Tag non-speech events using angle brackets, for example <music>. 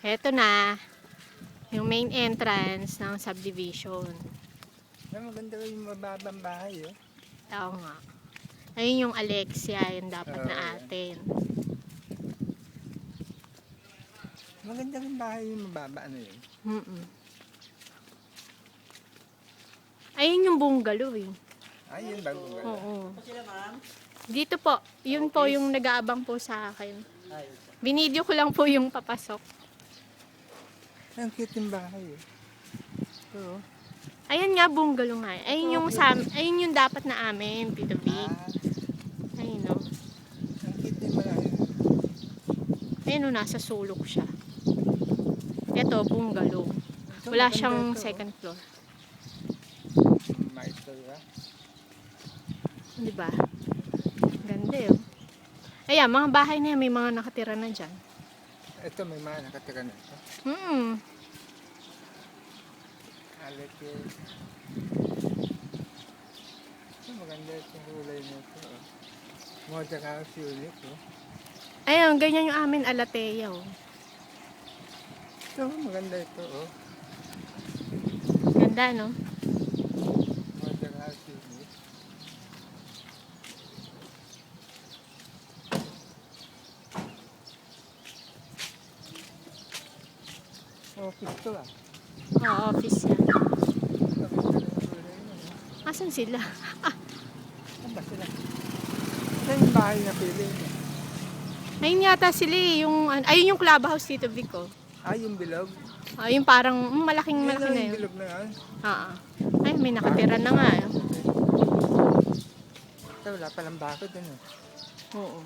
Eto na. Yung main entrance ng subdivision. Ay, maganda yung mababang bahay eh. Oo nga. Ayun yung Alexia, yung dapat na Oo, yan. atin. Maganda rin bahay yung mababa ano yun. Mm-mm. Ayun yung bungalow eh. Ay, yun bago ba? Oo. Dito po, yun po yung nag-aabang po sa akin. Binidyo ko lang po yung papasok. Ang cute yung bahay eh. Oo. Ayun nga, bungalow nga. Ayun yung, sa, ayun yung dapat na amin, Tito Vic. Ah, Ayun no. ang cute yung bahay. Ayun no, nasa sulok siya. Ito, bungalow. Wala siyang ito, oh. second floor. Maestro ba? Di ba? Ganda yun. Ayan, mga bahay na yan, may mga nakatira na dyan. Ito may mga nakatira na ito. Hmm. Eh. Ito maganda itong kulay nito. Oh. Modern house unit. Oh. Ayun, ganyan yung amin alateya. Oh. Ito maganda ito. Oh. Ganda, no? Office to ah. Oo, office yan. Oh. Asan sila? <laughs> Saan ba sila? Saan yung bahay na pili? Ayun yata sila eh, yung, ayun yung clubhouse dito, Vico. Ah, yung bilog? Ah, yung parang, mm, malaking malaki lang na yung yun. bilog na yan. Oo. Ay, may nakatira na nga. eh. Ito, wala palang bakod ano. Oo.